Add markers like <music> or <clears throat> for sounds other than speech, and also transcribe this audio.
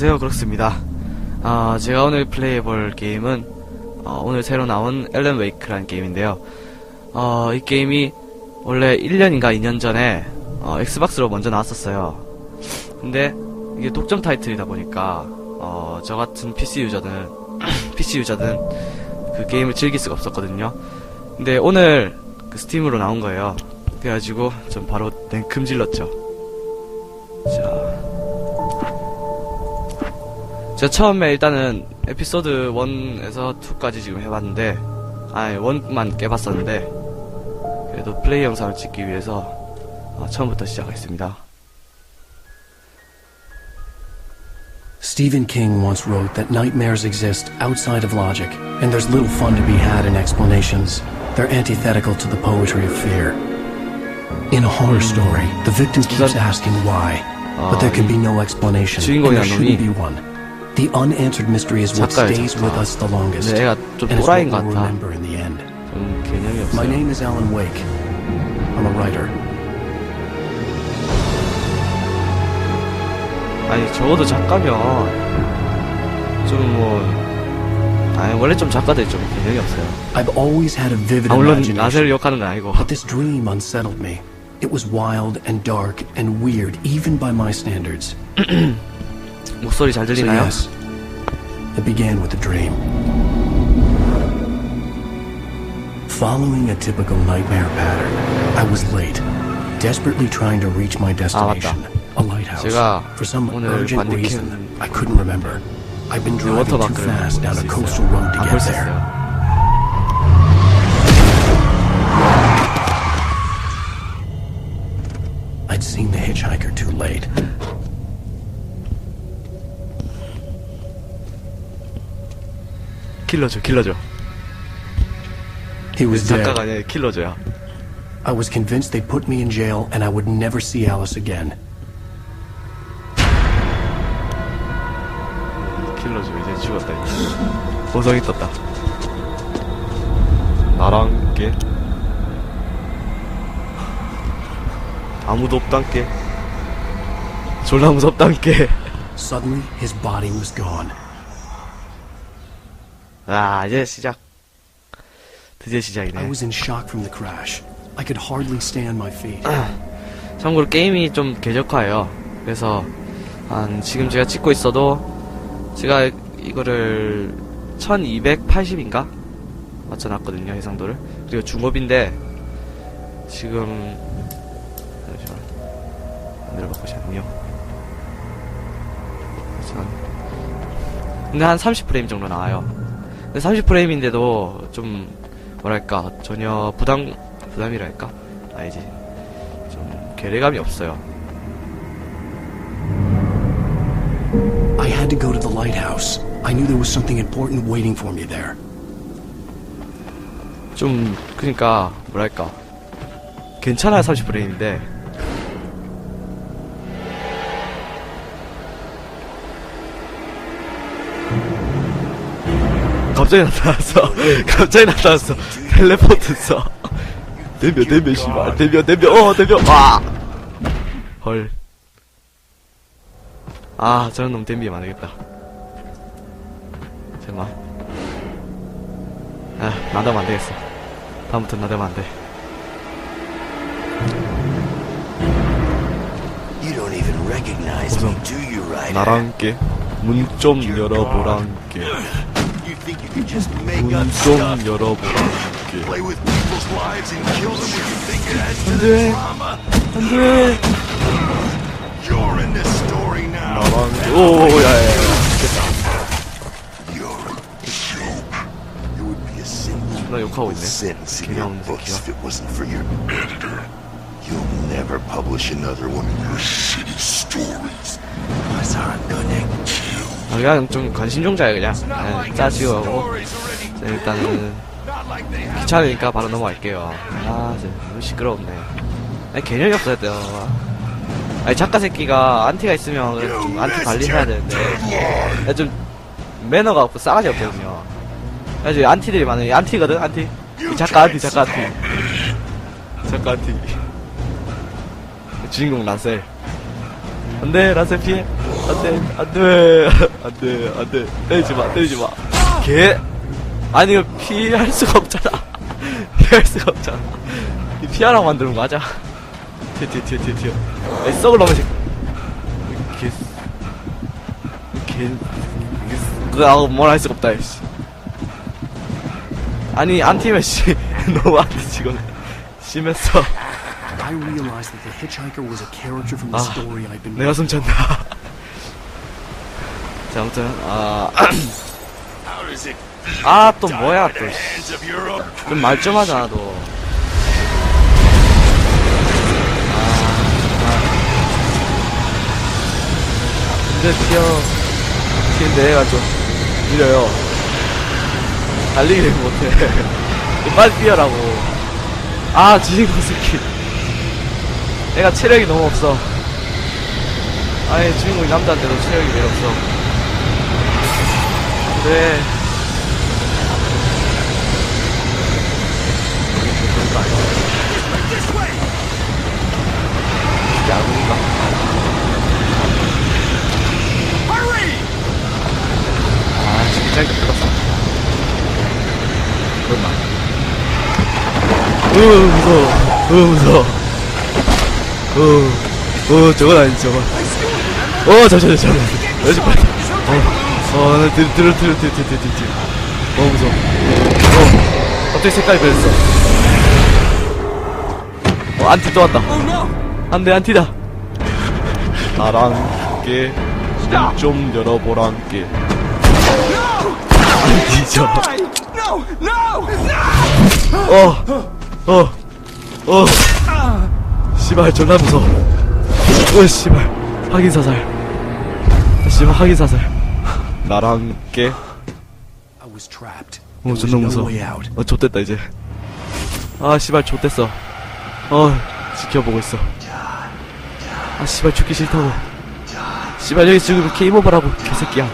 안녕하세요. 그렇습니다. 아 제가 오늘 플레이해볼 게임은 어, 오늘 새로 나온 앨런 웨이크라는 게임인데요. 어, 이 게임이 원래 1년인가 2년 전에 어, 엑스박스로 먼저 나왔었어요. 근데 이게 독점 타이틀이다 보니까 어, 저 같은 PC 유저는 <clears throat> PC 유저는 그 게임을 즐길 수가 없었거든요. 근데 오늘 그 스팀으로 나온 거예요. 그래가지고 좀 바로 냉큼 질렀죠 제가 처음에 일단은 에피소드 1에서 2까지 지금 해봤는데 아니 1만 깨봤었는데 그래도 플레이 영상을 찍기 위해서 어, 처음부터 시작하겠습니다 Stephen King once wrote that nightmares exist outside of logic, and there's little fun to be had in explanations. They're antithetical to the poetry of fear. In a horror story, the victim keeps asking why, but there can be no explanation, and there shouldn't be one. The unanswered mystery is what 작가예요, stays 작가. with us the longest, 근데 애가 좀 and is what 또라이인 we'll 것 같아 remember in the end. 좀 개념이 My 없어요 name is Alan Wake. I'm a writer. 아니 적어도 작가면 좀 뭐 아니 원래 좀 작가들이 좀 개념이 없어요 I've always had a vivid 아 물론 imagination. 나세를 욕하는 건 아니고 But this dream unsettled me. It was wild and dark and weird, even by my standards. <clears throat> 목소리 잘 So 들리나요? yes, it began with a dream. Following a typical nightmare pattern, I was late, desperately trying to reach my destination, a lighthouse. 제가 For some 오늘 urgent 만든 reason, 캠- I couldn't remember. I've been driving too 워터마크를 fast down a 볼수 coastal 있어요. road to 아, get 볼 수 there. 있어요. I'd seen the hitchhiker too late. 킬러죠 킬러죠 He was dead. 작가가 아니라 킬러죠야 I was convinced they'd put me in jail and I would never see Alice again. 킬러죠 이제 죽었다 이제 보성이 떴다 나랑 함께 아무도 없단께 졸라 무섭단께 Suddenly, his body was gone. 아 이제 시작. 드디어 I 시작이네. Was in shock from the crash. I could hardly stay on my feet. 참고로 게임이 좀 개적화예요. 그래서 한 지금 제가 찍고 있어도 제가 이거를 1280인가? 맞춰놨거든요 해상도를. 그리고 중업인데 지금 잠시만 바꾸지 않네요. 근데 한 30프레임 정도 나와요 30프레임인데도 좀 뭐랄까 전혀 부담 부담이랄까 아니지 좀 괴리감이 없어요 I had to go to the lighthouse. I knew there was something important waiting for me there. 좀 그러니까 뭐랄까 괜찮아요 30프레임인데 갑자기 나타났어. 갑자기 나타났어. 텔레포트 써. 데벼 데벼 씨발. 데벼 데벼 어 데벼 와헐. 아 저런 놈 데비면 안되겠다. 잠깐만 아 나다면 안되겠어. 다음부터 나대면 안 돼. You don't even recognize me, do you, Ryder? 나랑 함께 문 좀 열어보라 함께 You think you can just make 문 up 좀 stuff, 열어보라 함께 play with people's lives and kill them when you think it adds to 안돼 the drama? 안돼 You're in this story now. 나랑 함께 오야야야 You're a joke. You would be a single 나 욕하고 있네 sentence in 개념 your 없는 books 새끼야 if it wasn't for your editor. You'll never publish another one of your shitty stories. Cause I'm gonna kill 아, 그냥 좀 관심종자야 그냥. 그냥 짜지고. 자, 일단은 귀찮으니까 바로 넘어갈게요. 아 진짜 시끄럽네. 아니 개념이 없어야 돼요 아니 작가 새끼가 안티가 있으면 좀 안티 관리해야 되는데. 야, 좀 매너가 없고 싸가지 없거든요. 그래서 안티들이 많아요. 안티거든 안티? 이 작가 안티 작가 안티. 작가 안티. 주인공 란셀 안 돼 라세 피해. 안 돼 안 돼 안 돼 안 돼. 때리지 마 때리지 마 개. 아니 이거 피할 수가 없잖아. <laughs> 피할 수가 없잖아. 이 피하라고 만드는 거 맞아 튀어 튀어 튀어 튀어 튀어. 이 썩을 새끼 개, 개, 그거 뭐라 할 수가 없다, 씨. 아니, 안 팀에, 씨. <laughs> 너무 안 돼, 지금. 심했어. I realized that the hitchhiker was a character from the Ah, story I'd been 내가 숨찬다. 자, 아무튼, 아, How does it 아, 또 뭐야, 또. hands of your own 좀말 좀 하자, 너. 근데 튀어. 튀는데 얘가 좀 느려요. 달리기를 못해. 좀 빨리 뛰어라고. 아, 주인공 새끼. 얘가 체력이 너무 없어. 아니, 주인공이 남자인데도 체력이 왜 없어. 네. 야구가. 아, 짧게 들었어. 얼마. 으, 무서워. 으, 무서워. 으, 어, 저건 아니지, 저건. 어, 잠시만, 잠시만. 여기. 어, 어, 나 들, 들, 들, 들, 들, 들, 들, 들. 어, 무서워. 어, 갑자기 색깔이 변했어. 어, 안티 또 왔다. 안 돼, 안티다. 나랑 함께 문좀 열어보란께. 안티죠. 어, 어, 어. 씨발, 존나 무서워. 어, 씨발. 확인 사살. 씨발, 확인 사살. 나랑 trapped. 어, 존나 무서워. 어, 좆됐다, 이제. 아, 씨발, 좆됐어. 어, 지켜보고 있어. 아, 씨발, 죽기 싫다고. 씨발, 여기 지금 게임 오버라고, 개새끼야.